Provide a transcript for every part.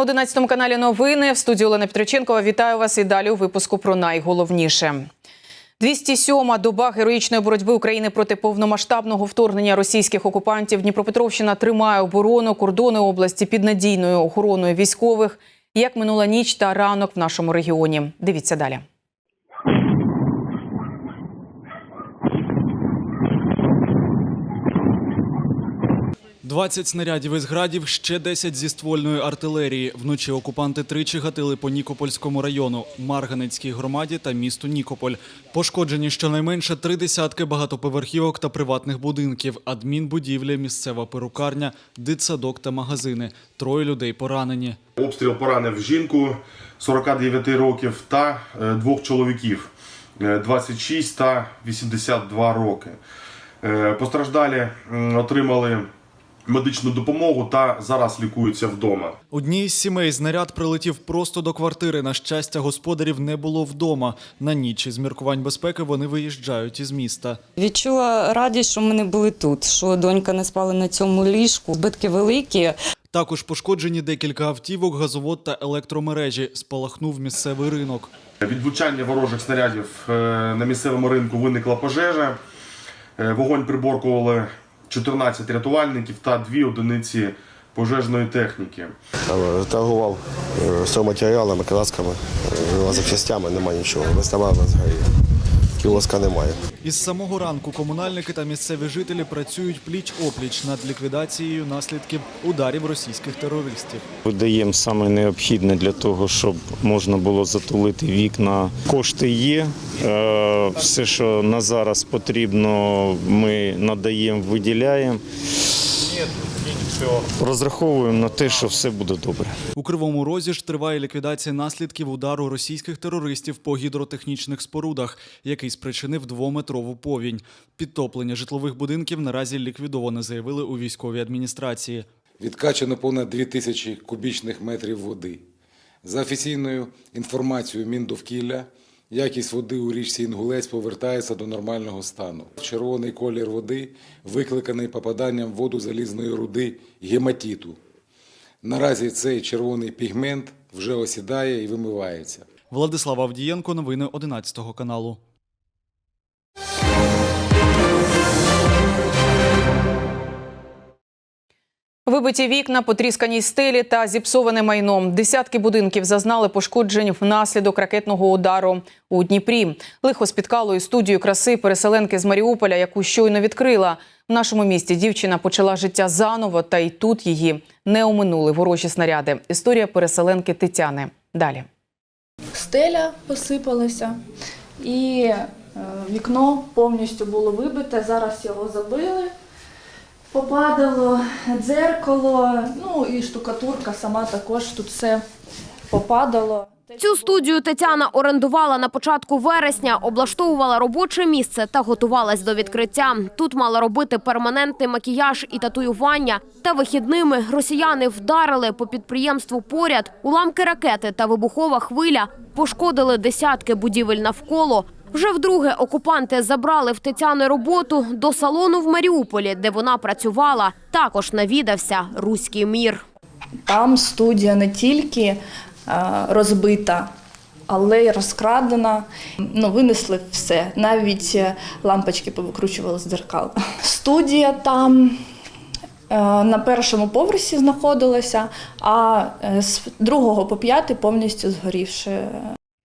На 11 каналі новини в студії Олена Петриченкова. Вітаю вас і далі у випуску про найголовніше. 207-ма доба героїчної боротьби України проти повномасштабного вторгнення російських окупантів. Дніпропетровщина тримає оборону кордони області під надійною охороною військових. Як минула ніч та ранок в нашому регіоні. Дивіться далі. – 20 снарядів із градів, ще 10 зі ствольної артилерії. Вночі окупанти тричі гатили по Нікопольському району, Марганецькій громаді та місту Нікополь. Пошкоджені щонайменше три десятки багатоповерхівок та приватних будинків, адмінбудівлі, місцева перукарня, дитсадок та магазини. Троє людей поранені. Обстріл поранив жінку 49 років та е, двох чоловіків е, 26 та 82 роки. Е, Постраждалі отримали медичну допомогу та зараз лікуються вдома. Одній із сімей знаряд прилетів просто до квартири. На щастя, господарів не було вдома. На ніч із міркувань безпеки вони виїжджають із міста. Відчула радість, що ми не були тут, що донька не спала на цьому ліжку. Збитки великі. Також пошкоджені декілька автівок, газовод та електромережі. Спалахнув місцевий ринок. Від влучання ворожих снарядів е, на місцевому ринку виникла пожежа. Е, Вогонь приборкували 14 рятувальників та дві одиниці пожежної техніки. Торгував е, стройматеріалами, красками, е, запчастями, немає нічого. Виставляв на згорі. Кіоска немає. Із самого ранку комунальники та місцеві жителі працюють пліч-опліч над ліквідацією наслідків ударів російських терористів. Видаємо саме необхідне для того, щоб можна було затулити вікна. Кошти є. Е, Все, що на зараз потрібно, ми надаємо, виділяємо. Розраховуємо на те, що все буде добре. У Кривому Розі ж триває ліквідація наслідків удару російських терористів по гідротехнічних спорудах, який спричинив двометрову повінь. Підтоплення житлових будинків наразі ліквідовано, заявили у військовій адміністрації. Відкачано понад 2 тисячі кубічних метрів води. За офіційною інформацією Міндовкілля, якість води у річці Інгулець повертається до нормального стану. Червоний колір води викликаний попаданням воду залізної руди гематіту. Наразі цей червоний пігмент вже осідає і вимивається. Владислав Авдієнко, новини 11 каналу. Вибиті вікна, потріскані стелі та зіпсоване майно. Десятки будинків зазнали пошкоджень внаслідок ракетного удару у Дніпрі. Лихо спіткало і студію краси переселенки з Маріуполя, яку щойно відкрила. В нашому місті дівчина почала життя заново, та й тут її не оминули ворожі снаряди. Історія переселенки Тетяни. Далі. стеля посипалася, і е, вікно повністю було вибите. Зараз його забили. Попадало дзеркало, ну і штукатурка сама також тут все попадало. Цю студію Тетяна орендувала на початку вересня, облаштовувала робоче місце та готувалась до відкриття. Тут мала робити перманентний макіяж і татуювання. Та вихідними росіяни вдарили по підприємству поряд. Уламки ракети та вибухова хвиля пошкодили десятки будівель навколо. Вже вдруге окупанти забрали в Тетяни роботу до салону в Маріуполі, де вона працювала. Також навідався руський мір. Там студія не тільки е, розбита, але й розкрадена. Ну, винесли все. Навіть е, лампочки повикручували з дзеркал. Студія там е, на першому поверсі знаходилася, а з другого по п'ятий повністю згорівши.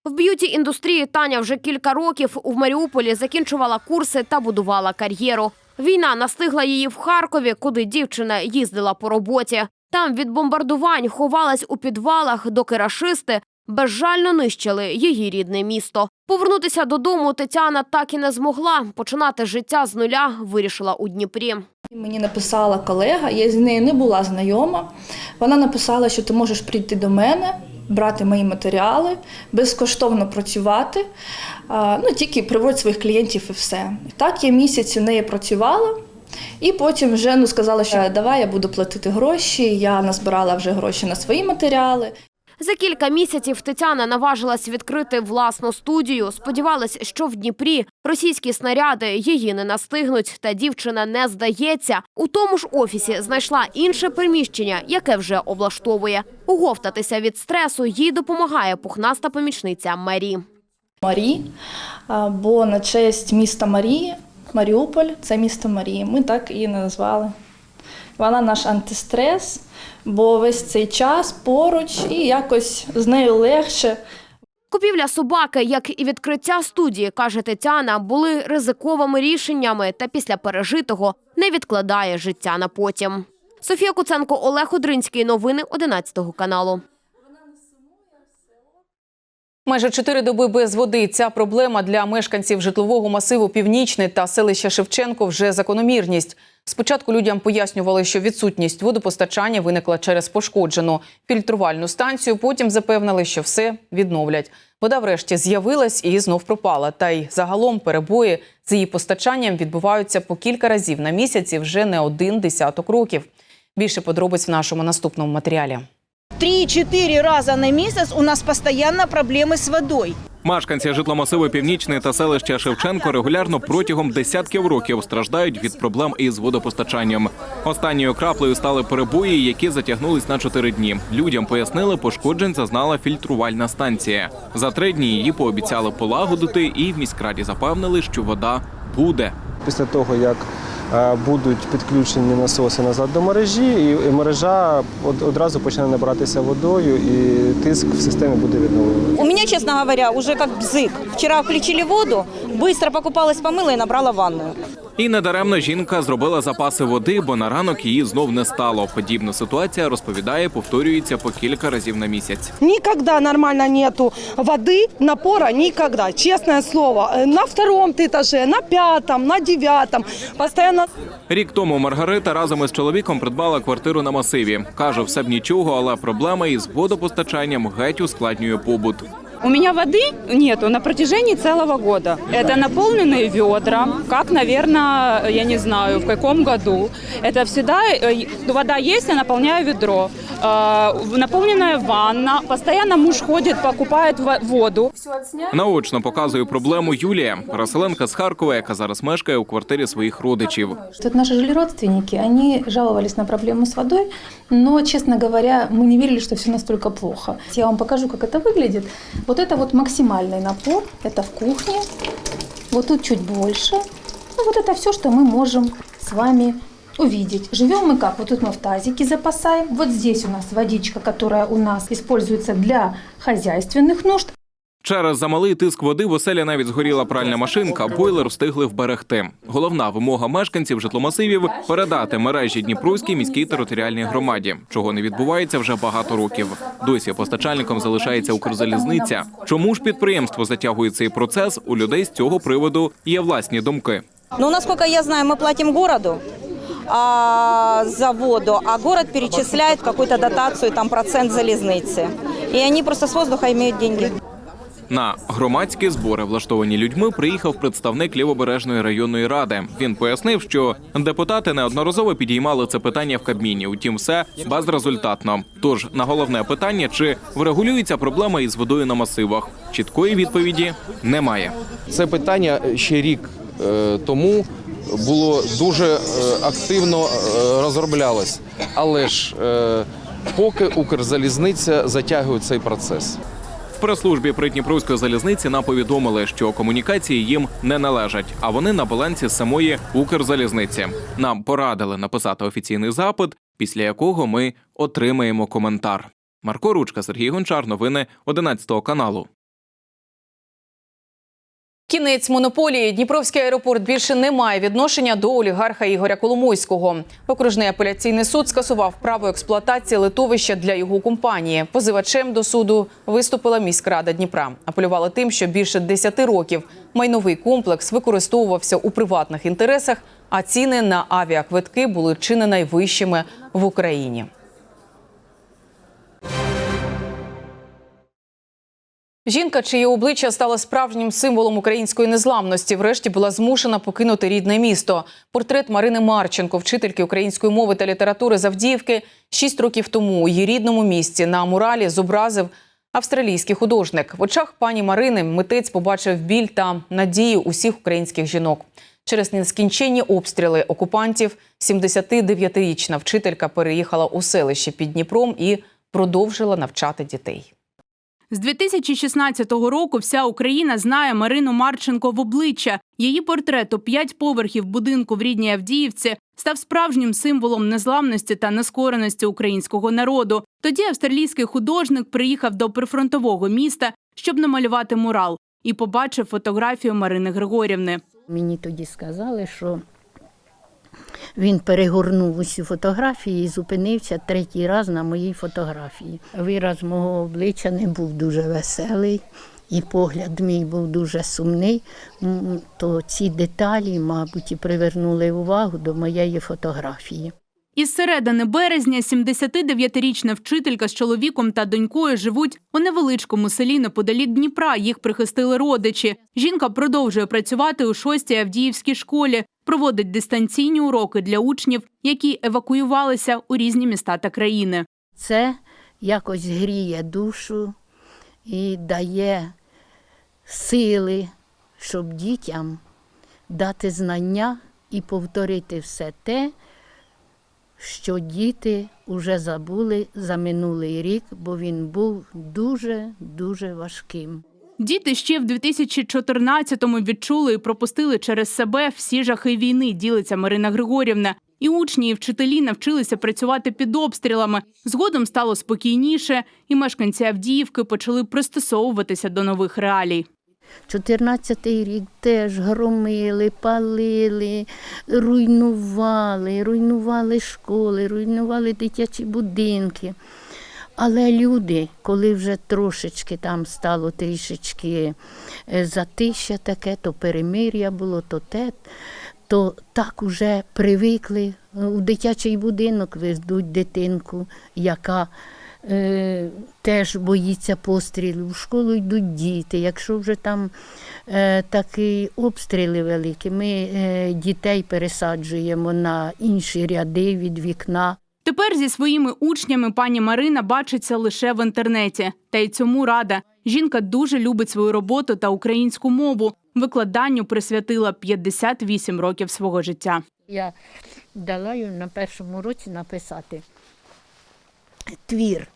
В б'юті індустрії Таня вже кілька років у Маріуполі закінчувала курси та будувала кар'єру. Війна настигла її в Харкові, куди дівчина їздила по роботі. Там від бомбардувань ховалась у підвалах, доки рашисти безжально нищили її рідне місто. Повернутися додому Тетяна так і не змогла. Починати життя з нуля вирішила у Дніпрі. Мені написала колега, я з нею не була знайома. Вона написала, що ти можеш прийти до мене, брати мої матеріали, безкоштовно працювати. Ну, тільки приводь своїх клієнтів і все. Так я місяць у неї працювала. І потім вже ну, сказала, що давай я буду платити гроші. Я назбирала вже гроші на свої матеріали. За кілька місяців Тетяна наважилась відкрити власну студію. Сподівалась, що в Дніпрі російські снаряди її не настигнуть. Та дівчина не здається. У тому ж офісі знайшла інше приміщення, яке вже облаштовує. Уговтатися від стресу їй допомагає пухнаста помічниця Мері. Марі, бо на честь міста Марії, Маріуполь це місто Марії. Ми так і назвали. Вона наш антистрес, бо весь цей час поруч і якось з нею легше. Купівля собаки, як і відкриття студії, каже Тетяна, були ризиковими рішеннями та після пережитого не відкладає життя на потім. Софія Куценко, Олег Одринський. Новини 11 каналу. Майже чотири доби без води. Ця проблема для мешканців житлового масиву Північний та селища Шевченко вже закономірність. Спочатку людям пояснювали, що відсутність водопостачання виникла через пошкоджену фільтрувальну станцію. Потім запевнили, що все відновлять. Вода врешті з'явилась і знов пропала. Та й загалом перебої з її постачанням відбуваються по кілька разів на місяці вже не один десяток років. Більше подробиць в нашому наступному матеріалі. Три-четыре раза на месяц у нас постоянно проблемы с водой. Мешканці житломасиву Північний та селища Шевченко регулярно протягом десятків років страждають від проблем із водопостачанням. Останньою краплею стали перебої, які затягнулись на чотири дні. Людям пояснили, пошкоджень зазнала фільтрувальна станція. За три дні її пообіцяли полагодити, і в міськраді запевнили, що вода буде. Після того, як будуть підключені насоси назад до мережі, і і мережа од- одразу почне набиратися водою, і тиск в системі буде відновлений. У меня, честно говоря, уже как бзык. Вчера включили воду, быстро покупалась, помыла и набрала ванную. І недаремно жінка зробила запаси води, бо на ранок її знов не стало. Подібна ситуація розповідає, повторюється по кілька разів на місяць. Никогда нормально нету воды, напора никогда, честное слово. Э, На втором ты этаже, на пятом, на девятом. Постоянно Рік тому Маргарита разом із чоловіком придбала квартиру на масиві. каже, все б нічого, але проблема із водопостачанням геть ускладнює побут. У меня воды нету на протяжении целого года. Это наполненные ведра, как, наверное, я не знаю, в каком году. Это всегда э, вода есть, я наполняю ведро. Э, Наполненная ванна. Постоянно муж ходит, покупает во- воду. Наочно показує проблему Юлія, переселенка з Харкова, яка зараз мешкає у квартирі своїх родичів. Тут наши жили родственники, они жаловались на проблему с водой, но, честно говоря, мы не верили, что все настолько плохо. Я вам покажу, как это выглядит. Вот это вот максимальный напор, это в кухне, вот тут чуть больше. Ну, вот это все, что мы можем с вами увидеть. Живем мы как? Вот тут мы в тазике запасаем. Вот здесь у нас водичка, которая у нас используется для хозяйственных нужд. Через замалий тиск води в оселі навіть згоріла пральна машинка, бойлер встигли вберегти. Головна вимога мешканців житломасивів передати мережі Дніпровській міській територіальній громаді, чого не відбувається вже багато років. Досі постачальником залишається Укрзалізниця. Чому ж підприємство затягує цей процес? У людей з цього приводу є власні думки. Но, насколько я знаю, мы платим городу а, за воду, а город перечисляет какую-то дотацию, там процент залезницы. И они просто с воздуха имеют деньги. На громадські збори, влаштовані людьми, приїхав представник лівобережної районної ради. Він пояснив, що депутати неодноразово підіймали це питання в Кабміні. Утім, все безрезультатно. Тож на головне питання, чи врегулюється проблема із водою на масивах, чіткої відповіді немає. Це питання ще рік е, тому було дуже е, активно е, розроблялось, але ж поки Укрзалізниця затягує цей процес. Прес-службі Придніпровської залізниці нам повідомили, що комунікації їм не належать, а вони на балансі самої Укрзалізниці. Нам порадили написати офіційний запит, після якого ми отримаємо коментар. Марко Ручка, Сергій Гончар, новини 11 каналу. Кінець монополії Дніпровський аеропорт більше не має відношення до олігарха Ігоря Коломойського. Окружний апеляційний суд скасував право експлуатації литовища для його компанії. Позивачем до суду виступила міськрада Дніпра. Апелювала тим, що більше 10 років майновий комплекс використовувався у приватних інтересах, а ціни на авіаквитки були чи не найвищими в Україні. Жінка, чиє обличчя стало справжнім символом української незламності, врешті була змушена покинути рідне місто. Портрет Марини Марченко, вчительки української мови та літератури з Авдіївки, шість років тому у її рідному місті на муралі зобразив австралійський художник. В очах пані Марини митець побачив біль та надію усіх українських жінок. Через нескінченні обстріли окупантів 79-річна вчителька переїхала у селище під Дніпром і продовжила навчати дітей. З 2016 року вся Україна знає Марину Марченко в обличчя. Її портрет у п'ять поверхів будинку в рідній Авдіївці став справжнім символом незламності та нескореності українського народу. Тоді австралійський художник приїхав до прифронтового міста, щоб намалювати мурал, і побачив фотографію Марини Григорівни. Мені тоді сказали, що він перегорнув усі фотографії і зупинився третій раз на моїй фотографії. Вираз мого обличчя не був дуже веселий, і погляд мій був дуже сумний. То ці деталі, мабуть, і привернули увагу до моєї фотографії. Із середини березня 79-річна вчителька з чоловіком та донькою живуть у невеличкому селі неподалік Дніпра. Їх прихистили родичі. Жінка продовжує працювати у шостій Авдіївській школі, проводить дистанційні уроки для учнів, які евакуювалися у різні міста та країни. Це якось гріє душу і дає сили, щоб дітям дати знання і повторити все те, що діти вже забули за минулий рік, бо він був дуже-дуже важким. Діти ще в 2014-му відчули і пропустили через себе всі жахи війни, ділиться Марина Григорівна. І учні, і вчителі навчилися працювати під обстрілами. Згодом стало спокійніше, і мешканці Авдіївки почали пристосовуватися до нових реалій. 14-й рік теж громили, палили, руйнували, руйнували школи, руйнували дитячі будинки. Але люди, коли вже трошечки там стало трішечки е, затища таке, то перемир'я було, то те, то так уже привикли. У дитячий будинок везуть дитинку, яка е, теж боїться пострілів. В школу йдуть діти. Якщо вже там е, такі обстріли великі, ми е, дітей пересаджуємо на інші ряди від вікна. Тепер зі своїми учнями пані Марина бачиться лише в інтернеті. Та й цьому рада. Жінка дуже любить свою роботу та українську мову. Викладанню присвятила 58 років свого життя. Я дала їй на першому році написати твір.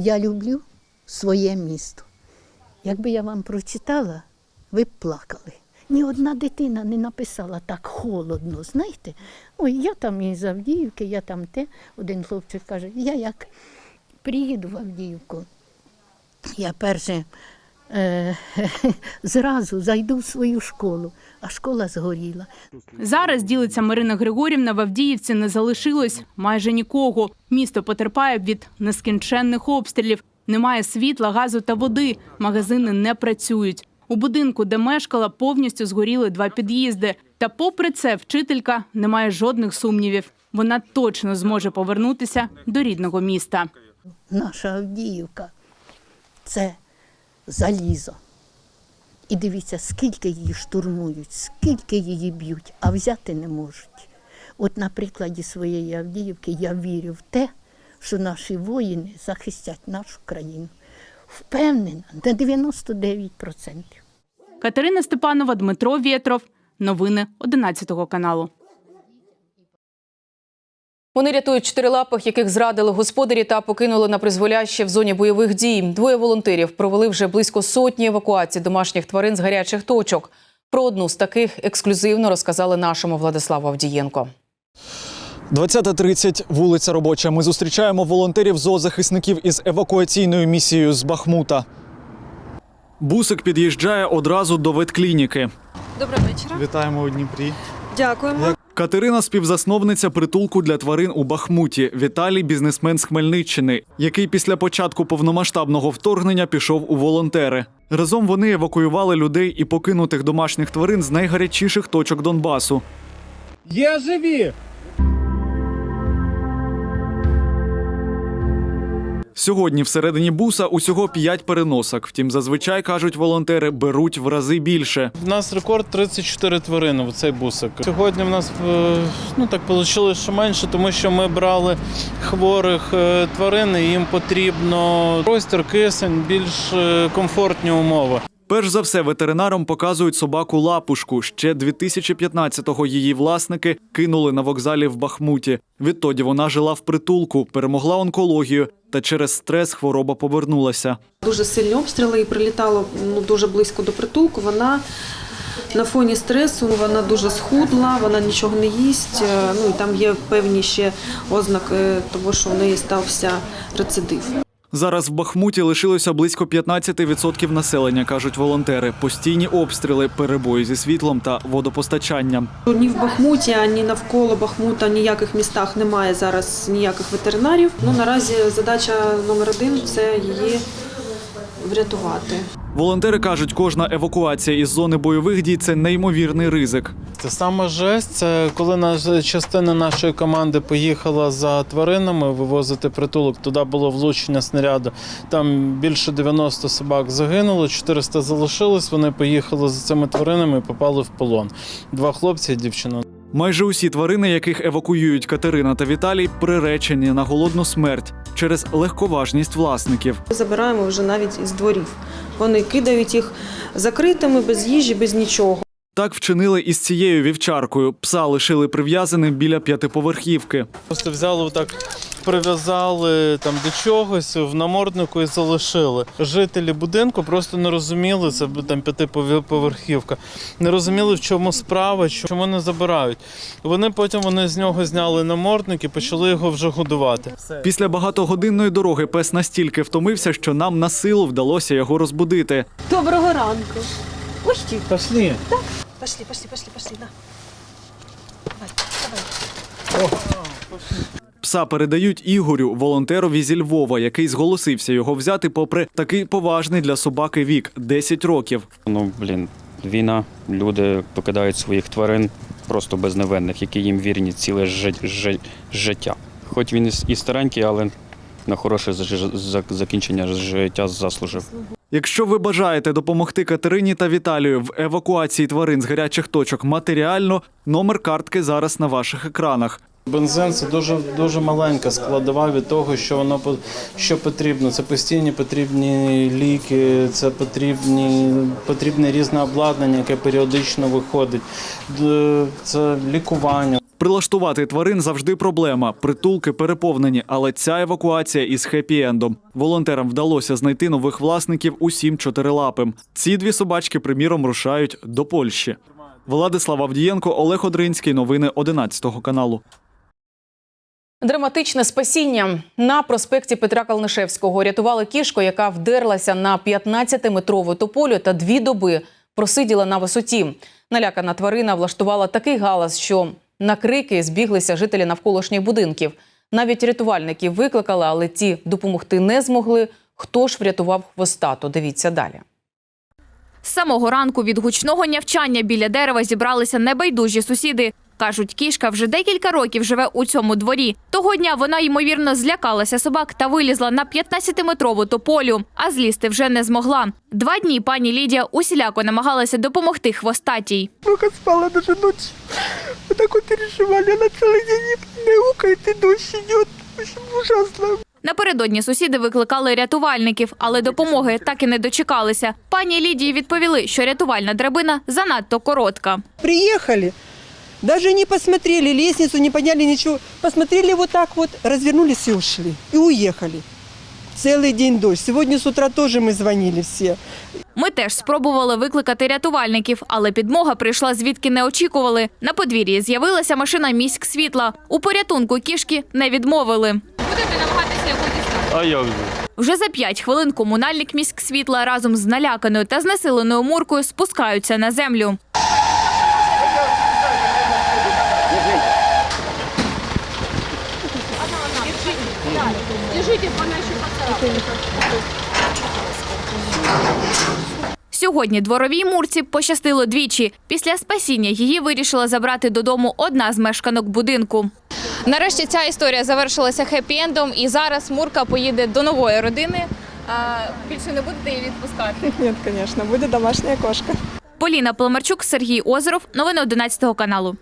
Я люблю своє місто. Якби я вам прочитала, ви б плакали. Ні одна дитина не написала так холодно, знаєте? Ой, я там із Авдіївки, я там те. Один хлопчик каже, я як приїду в Авдіївку, я перше зразу зайду в свою школу, а школа згоріла. Зараз ділиться Марина Григорівна в Авдіївці не залишилось майже нікого. Місто потерпає від нескінченних обстрілів. Немає світла, газу та води. Магазини не працюють. У будинку, де мешкала, повністю згоріли два під'їзди. Та, попри це, вчителька не має жодних сумнівів. Вона точно зможе повернутися до рідного міста. Наша Авдіївка це залізо. І дивіться, скільки її штурмують, скільки її б'ють, а взяти не можуть. От на прикладі своєї Авдіївки я вірю в те, що наші воїни захистять нашу країну. Впевнена на 99%. Катерина Степанова, Дмитро Вєтров. Новини 11 каналу. Вони рятують чотирилапих, яких зрадили господарі та покинули на призволяще в зоні бойових дій. Двоє волонтерів провели вже близько сотні евакуацій домашніх тварин з гарячих точок. Про одну з таких ексклюзивно розказали нашому Владиславу Авдієнко. 20.30, вулиця робоча. Ми зустрічаємо волонтерів зоозахисників із евакуаційною місією з Бахмута. Бусик під'їжджає одразу до ветклініки. Доброго вечора. Вітаємо у Дніпрі. Дякуємо. Катерина співзасновниця притулку для тварин у Бахмуті. Віталій бізнесмен з Хмельниччини, який після початку повномасштабного вторгнення пішов у волонтери. Разом вони евакуювали людей і покинутих домашніх тварин з найгарячіших точок Донбасу. Є живі! Сьогодні всередині буса усього 5 переносок. Втім, зазвичай кажуть волонтери, беруть в рази більше. У нас рекорд 34 тварини в цей бусик. Сьогодні в нас е, ну так вийшло, що менше, тому що ми брали хворих е, тварин, і їм потрібно простір, кисень, більш е, комфортні умови. Перш за все, ветеринарам показують собаку лапушку. Ще 2015-го її власники кинули на вокзалі в Бахмуті. Відтоді вона жила в притулку, перемогла онкологію, та через стрес хвороба повернулася. Дуже сильні обстріли і прилітало ну, дуже близько до притулку. Вона на фоні стресу вона дуже схудла, вона нічого не їсть. е, Ну і там є певні ще ознаки того, що в неї стався рецидив. Зараз в Бахмуті лишилося близько 15% населення, кажуть волонтери. Постійні обстріли, перебої зі світлом та водопостачанням. Ні в Бахмуті, ані навколо Бахмута, ніяких містах немає зараз ніяких ветеринарів. Ну наразі задача номер один це її врятувати. Волонтери кажуть, кожна евакуація із зони бойових дій це неймовірний ризик. Це саме жесть. Це коли наша частина нашої команди поїхала за тваринами вивозити притулок. Туди було влучення снаряду. Там більше 90 собак загинуло, 400 залишилось. Вони поїхали за цими тваринами і попали в полон. Два хлопці і дівчина. Майже усі тварини, яких евакуюють Катерина та Віталій, приречені на голодну смерть через легковажність власників. Забираємо вже навіть із дворів. Вони кидають їх закритими, без їжі, без нічого. Так вчинили із цією вівчаркою. Пса лишили прив'язаним біля п'ятиповерхівки. Просто взяли отак, прив'язали там до чогось в наморднику і залишили. Жителі будинку просто не розуміли, це там п'ятиповерхівка, не розуміли, в чому справа, чому не забирають. Вони потім вони з нього зняли намордник і почали його вже годувати. Після багатогодинної дороги пес настільки втомився, що нам на силу вдалося його розбудити. Доброго ранку. Ти. Пошли. Пошли, пошли, пошли, пошли. На. Пса передають Ігорю, волонтерові зі Львова, який зголосився його взяти, попри такий поважний для собаки вік 10 років. Ну, блін, війна, люди покидають своїх тварин просто безневинних, які їм вірні ціле жи- жи- життя. Хоч він і старенький, але на хороше з- закінчення життя заслужив. Якщо ви бажаєте допомогти Катерині та Віталію в евакуації тварин з гарячих точок матеріально, номер картки зараз на ваших екранах. Бензин це дуже дуже маленька складова від того, що воно що потрібно. Це постійні потрібні ліки, це потрібні потрібне різне обладнання, яке періодично виходить. Це лікування. Прилаштувати тварин завжди проблема. Притулки переповнені, але ця евакуація із хеппі-ендом. Волонтерам вдалося знайти нових власників усім чотирилапим. Ці дві собачки, приміром, рушають до Польщі. Владислав Авдієнко, Олег Одринський. Новини 11 каналу. Драматичне спасіння на проспекті Петра Калнишевського рятували кішку, яка вдерлася на 15-метрову тополю та дві доби просиділа на висоті. Налякана тварина влаштувала такий галас, що на крики збіглися жителі навколишніх будинків. Навіть рятувальників викликали, але ті допомогти не змогли. Хто ж врятував хвостату? Дивіться далі. З самого ранку від гучного нявчання біля дерева зібралися небайдужі сусіди. Кажуть, кішка вже декілька років живе у цьому дворі. Того дня вона, ймовірно, злякалася собак та вилізла на 15-метрову тополю, а злізти вже не змогла. Два дні пані Лідія усіляко намагалася допомогти хвостатій. Много спала даже ночью. Вот так вот переживали. Она целый день не мяукает, и дождь идет. В общем, ужасно. Напередодні сусіди викликали рятувальників, але допомоги так і не дочекалися. Пані Лідії відповіли, що рятувальна драбина занадто коротка. Приехали, даже не посмотрели, лестницу не подняли, ничего. Посмотрели вот так вот, развернулись и ушли. И уехали. Целый день дождь. Сегодня с утра тоже мы звонили все. Ми теж спробували викликати рятувальників, але підмога прийшла звідки не очікували. На подвір'ї з'явилася машина міськ світла. У порятунку кішки не відмовили. Будете намагатися А як же? Вже за п'ять хвилин комунальник міськ світла разом з наляканою та знесиленою муркою спускаються на землю. Сьогодні дворовій мурці пощастило двічі. Після спасіння її вирішила забрати додому одна з мешканок будинку. Нарешті ця історія завершилася хеппі-ендом, і зараз Мурка поїде до нової родини. А більше не будете її відпускати. Нет, конечно, будет домашняя кошка. Поліна Пломарчук, Сергій Озеров. Новини 11 каналу.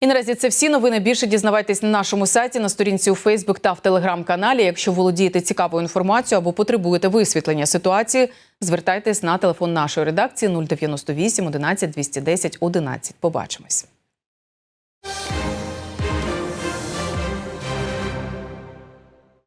І наразі це всі новини. Більше дізнавайтесь на нашому сайті, на сторінці у Фейсбук та в Телеграм-каналі. Якщо володієте цікавою інформацією або потребуєте висвітлення ситуації, звертайтесь на телефон нашої редакції 098 11 210 11. Побачимось.